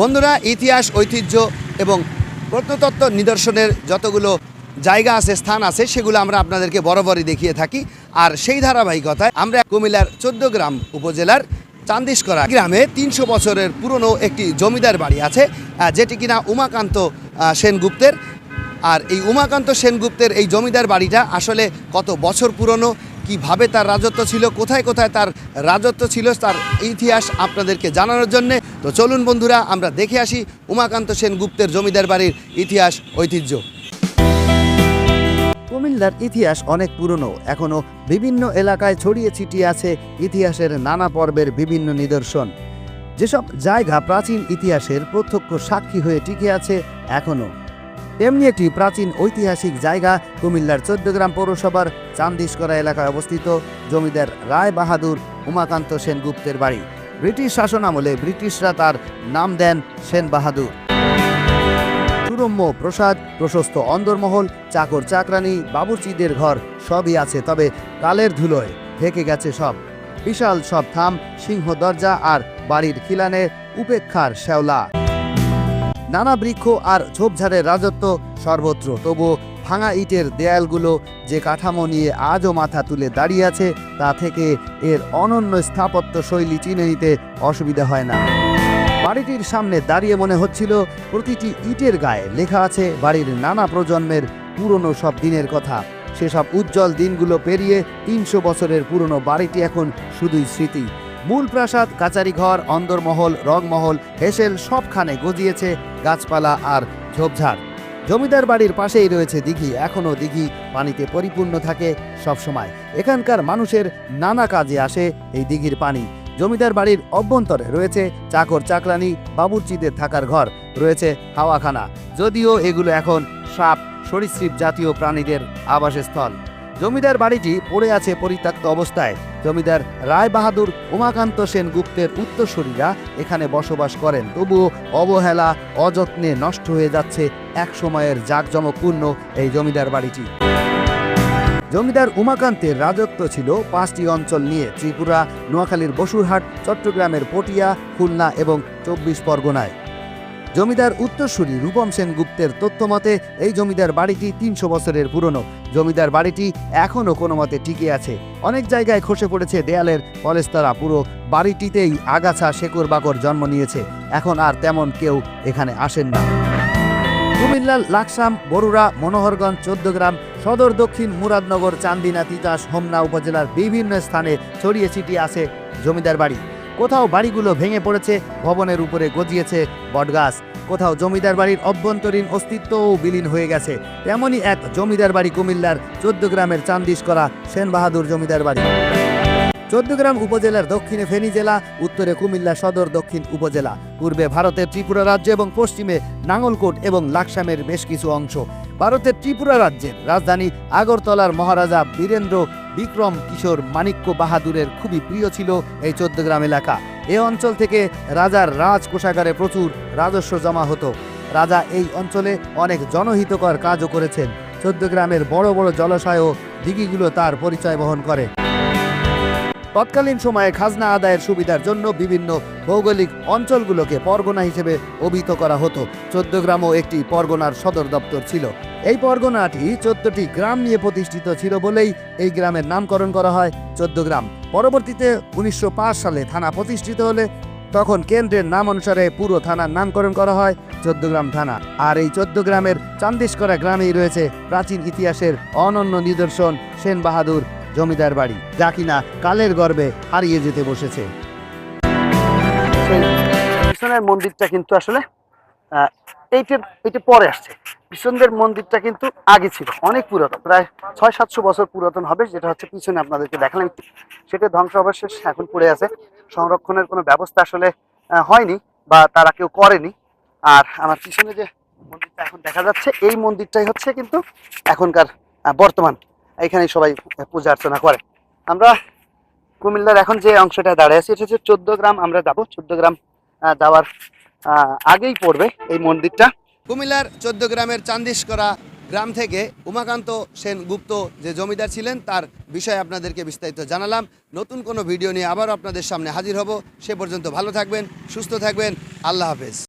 বন্ধুরা, ইতিহাস, ঐতিহ্য এবং প্রত্নতত্ত্ব নিদর্শনের যতগুলো জায়গা আছে, স্থান আছে, সেগুলো আমরা আপনাদেরকে বরাবরই দেখিয়ে থাকি। আর সেই ধারাবাহিকতায় আমরা কুমিল্লার চোদ্দ গ্রাম উপজেলার চান্দিশকরা গ্রামে তিনশো বছরের পুরনো একটি জমিদার বাড়ি আছে যেটি কিনা উমাকান্ত সেনগুপ্তের। আর এই উমাকান্ত, সেনগুপ্তের এই জমিদার বাড়িটা আসলে কত বছর পুরনো কীভাবে তার রাজত্ব ছিল, কোথায় কোথায় তার রাজত্ব ছিল, তার ইতিহাস আপনাদেরকে জানানোর জন্যে। তো চলুন বন্ধুরা, আমরা দেখে আসি উমাকান্ত সেনগুপ্তের জমিদার বাড়ির ইতিহাস, ঐতিহ্য। কুমিল্লার ইতিহাস অনেক পুরনো এখনও বিভিন্ন এলাকায় ছড়িয়ে ছিটিয়ে আছে ইতিহাসের নানা পর্বের বিভিন্ন নিদর্শন। যেসব জায়গা প্রাচীন ইতিহাসের প্রত্যক্ষ সাক্ষী হয়ে টিকে আছে এখনও তেমনি একটি প্রাচীন ঐতিহাসিক জায়গা কুমিল্লার চোদ্দগ্রাম পৌরসভার চান্দিশকরা এলাকায় অবস্থিত। জমিদার রায় বাহাদুর উমাকান্ত সেনগুপ্তের বাড়ি। ব্রিটিশ শাসন আমলে ব্রিটিশরা তার নাম দেন সেন বাহাদুর। সুরম্য প্রসাদ, প্রশস্ত অন্দরমহল, চাকর চাকরানি, বাবুর্চিদের ঘর সবই আছে, তবে কালের ধুলোয় ঢেকে গেছে সব। বিশাল সব থাম, সিংহ দরজা আর বাড়ির খিলানে উপেক্ষার শ্যাওলা। নানা বৃক্ষ আর ঝোপঝাড়ের রাজত্ব সর্বত্র। তবু ভাঙা ইটের দেয়ালগুলো যে কাঠামো নিয়ে আজও মাথা তুলে দাঁড়িয়ে আছে, তা থেকে এর অনন্য স্থাপত্য শৈলী চিনে নিতে অসুবিধা হয় না। বাড়িটির সামনে দাঁড়িয়ে মনে হচ্ছিল প্রতিটি ইটের গায়ে লেখা আছে বাড়ির নানা প্রজন্মের পুরনো সব দিনের কথা। সেসব উজ্জ্বল দিনগুলো পেরিয়ে তিনশো বছরের পুরনো বাড়িটি এখন শুধুই স্মৃতি। মূল প্রাসাদ কাচারি ঘর অন্দরমহল, রংমহল, হেসেল সবখানে গজিয়েছে গাছপালা আর ঝোপঝাড়। জমিদার বাড়ির পাশেই রয়েছে দিঘি। এখনও দিঘি পানিতে পরিপূর্ণ থাকে সবসময়। এখানকার মানুষের নানা কাজে আসে এই দিঘির পানি। জমিদার বাড়ির অভ্যন্তরে রয়েছে চাকর চাকরানি, বাবুর্চিদের থাকার ঘর, রয়েছে হাওয়াখানা। যদিও এগুলো এখন সাপ, সরীসৃপ জাতীয় প্রাণীদের আবাসস্থল। জমিদার বাড়িটি পড়ে আছে পরিত্যক্ত অবস্থায়। জমিদার রায় বাহাদুর উমাকান্ত সেন গুপ্তের উত্তরসূরিরা এখানে বসবাস করেন। তবুও অবহেলা, অযত্নে নষ্ট হয়ে যাচ্ছে এক সময়ের জাঁকজমকপূর্ণ এই জমিদার বাড়িটি। জমিদার উমাকান্তের রাজত্ব ছিল পাঁচটি অঞ্চল নিয়ে, ত্রিপুরা, নোয়াখালীর বসুরহাট, চট্টগ্রামের পটিয়া, খুলনা এবং চব্বিশ পরগনায়। জমিদার উত্তরসূরি রূপম সেন গুপ্তের তথ্যমতে, এই জমিদার বাড়িটি তিনশো বছরের পুরনো। জমিদার বাড়িটি এখনও কোনো মতে টিকে আছে। অনেক জায়গায় খসে পড়েছে দেয়ালের পলেস্তারা। পুরো বাড়িটিতেই আগাছা শেকড় বাকর জন্ম নিয়েছে। এখন আর তেমন কেউ এখানে আসেন না। কুমিল্লার লাকসাম, বরুড়া, মনোহরগঞ্জ, চোদ্দগ্রাম, সদর, দক্ষিণ মুরাদনগর, চান্দিনা, তিতাস, হোমনা উপজেলার বিভিন্ন স্থানে ছড়িয়ে ছিটিয়ে আছে জমিদার বাড়ি। কোথাও বাড়িগুলো ভেঙে পড়েছে, ভবনের উপরে গজিয়েছে বটগাছ। কোথাও জমিদার বাড়ির অভ্যন্তরীণ অস্তিত্বও বিলীন হয়ে গেছে। তেমনই এক জমিদার বাড়ি কুমিল্লার চোদ্দ গ্রামের চান্দিশ করা সেন বাহাদুর জমিদার বাড়ি। চৌদ্দগ্রাম উপজেলার দক্ষিণে ফেনী জেলা, উত্তরে কুমিল্লা সদর দক্ষিণ উপজেলা, পূর্বে ভারতের ত্রিপুরা রাজ্য এবং পশ্চিমে নাঙ্গলকোট এবং লাকসামের বেশ কিছু অংশ। ভারতের ত্রিপুরা রাজ্যের রাজধানী আগরতলার মহারাজা বীরেন্দ্র বিক্রম কিশোর মাণিক্য বাহাদুরের খুবই প্রিয় ছিল এই চোদ্দগ্রাম এলাকা। এ অঞ্চল থেকে রাজার রাজ কোষাগারে প্রচুর রাজস্ব জমা হতো। রাজা এই অঞ্চলে অনেক জনহিতকর কাজও করেছেন। চোদ্দগ্রামের বড় বড় জলাশয় ও দিঘিগুলো তার পরিচয় বহন করে। তৎকালীন সময়ে খাজনা আদায়ের সুবিধার জন্য বিভিন্ন ভৌগোলিক অঞ্চলগুলোকে পরগনা হিসেবে অভিহিত করা হতো। চোদ্দগ্রামও একটি পরগনার সদর দপ্তর ছিল। এই পরগনাটি চোদ্দটি গ্রাম নিয়ে প্রতিষ্ঠিত ছিল বলেই এই গ্রামের নামকরণ করা হয় চোদ্দগ্রাম পরবর্তীতে উনিশশো পাঁচ সালে থানা প্রতিষ্ঠিত হলে তখন কেন্দ্রের নাম অনুসারে পুরো থানার নামকরণ করা হয় চোদ্দগ্রাম থানা। আর এই চোদ্দগ্রামের চান্দিশকরা গ্রামেই রয়েছে প্রাচীন ইতিহাসের অনন্য নিদর্শন সেন বাহাদুর জমিদার বাড়ি, যা কিনা কালের গর্বে হারিয়ে যেতে বসেছে। মন্দিরটা কিন্তু আসলে এইটার এটা পরে আসছে। পিছনদের মন্দিরটা কিন্তু আগে ছিল, অনেক পুরাতন, প্রায় ছয় সাতশো বছর পুরাতন হবে, যেটা হচ্ছে পিছনে আপনাদেরকে দেখালাম। সেটা ধ্বংসাবশেষ এখন পড়ে আছে। সংরক্ষণের কোনো ব্যবস্থা আসলে হয়নি বা তারা কেউ করেনি। আর আমার পিছনে যে মন্দিরটা এখন দেখা যাচ্ছে, এই মন্দিরটাই হচ্ছে কিন্তু এখনকার বর্তমান এখানে সবাই পূজা অর্চনা করে। আমরা কুমিল্লার এখন যে অংশটা দাঁড়িয়ে আছি, এটা হচ্ছে চোদ্দ গ্রাম, আমরা যাব চোদ্দ গ্রাম যাওয়ার আগেই পড়বে এই মন্দিরটা। কুমিল্লার চোদ্দ গ্রামের চান্দিশকরা গ্রাম থেকে উমাকান্ত সেন গুপ্ত যে জমিদার ছিলেন, তার বিষয়ে আপনাদেরকে বিস্তারিত জানালাম। নতুন কোনো ভিডিও নিয়ে আবারও আপনাদের সামনে হাজির হব। সে পর্যন্ত ভালো থাকবেন, সুস্থ থাকবেন। আল্লাহ হাফেজ।